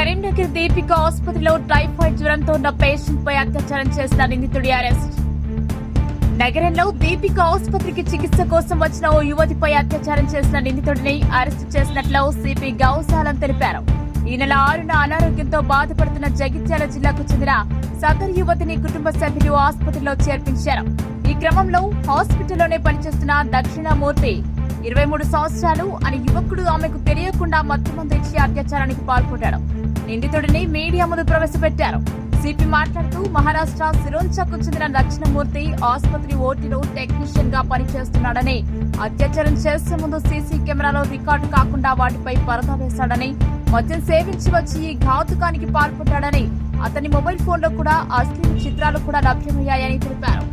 కరీంనగర్ దీపిక ఆసుపత్రిలో టైఫాయిడ్ జ్వరంతో ఉన్న పేషెంట్ పై అత్యాచారం చేసిన నిందితుడి అరెస్ట్. నగరంలో దీపిక ఆసుపత్రికి చికిత్స కోసం వచ్చిన ఓ యువతిపై అత్యాచారం చేసిన నిందితుడిని అరెస్ట్ చేసినట్లు సిపి గౌసాలం తెలిపారు. ఈ నెల ఆరున అనారోగ్యంతో బాధపడుతున్న జగిత్యాల జిల్లాకు చెందిన సదరు యువతిని కుటుంబ సభ్యులు ఆసుపత్రిలో చేర్పించారు. ఈ క్రమంలో హాస్పిటల్లోనే పనిచేస్తున్న దక్షిణామూర్తి. ఇరవై మూడు సంవత్సరాలు అని యువకుడు ఆమెకు తెలియకుండా మత్తుమందు ఇచ్చి అత్యాచారానికి పాల్పడ్డాడు. నిందితుడిని మీడియా ముందు ప్రవేశపెట్టారు. సిపి మాట్లాడుతూ మహారాష్ట్ర సిరోంచకు చెందిన దక్షిణమూర్తి ఆసుపత్రి ఓటీలో టెక్నీషియన్గా పనిచేస్తున్నాడని అత్యాచారం చేసే ముందు సీసీ కెమెరాలో రికార్డు కాకుండా వాటిపై పరదా వేశాడని మద్యం సేవించి వచ్చి ఈ ఘాతుకానికి పాల్పడ్డాడని అతని మొబైల్ ఫోన్లో కూడా అశ్లీల చిత్రాలు కూడా లభ్యమయ్యాయని తెలిపారు.